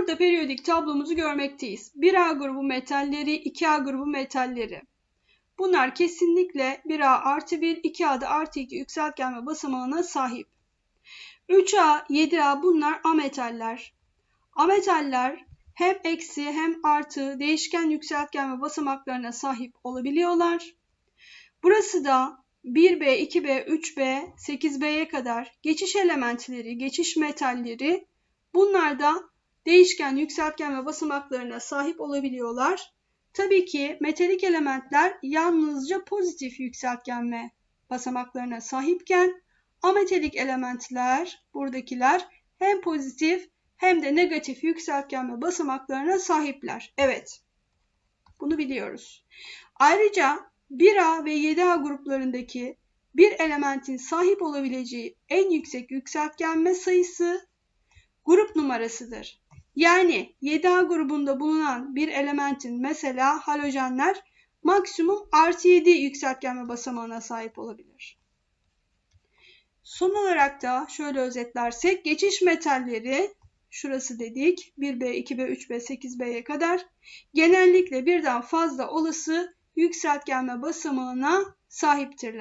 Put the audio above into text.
Burada periyodik tablomuzu görmekteyiz. 1A grubu metalleri, 2A grubu metalleri. Bunlar kesinlikle 1A artı 1, 2A da artı 2 yükseltgen ve basamağına sahip. 3A, 7A bunlar ametaller. Ametaller hem eksi hem artı değişken yükseltgen ve basamaklarına sahip olabiliyorlar. Burası da 1B, 2B, 3B, 8B'ye kadar geçiş elementleri, geçiş metalleri bunlar da değişken, yükseltgen ve basamaklarına sahip olabiliyorlar. Tabii ki metalik elementler yalnızca pozitif yükseltgen ve basamaklarına sahipken ametalik elementler buradakiler hem pozitif hem de negatif yükseltgen ve basamaklarına sahipler. Evet. Bunu biliyoruz. Ayrıca 1A ve 7A gruplarındaki bir elementin sahip olabileceği en yüksek yükseltgenme sayısı grup numarasıdır. Yani 7A grubunda bulunan bir elementin mesela halojenler maksimum artı 7 yükseltgenme basamağına sahip olabilir. Son olarak da şöyle özetlersek geçiş metalleri şurası dedik 1B, 2B, 3B, 8B'ye kadar genellikle birden fazla olası yükseltgenme basamağına sahiptirler.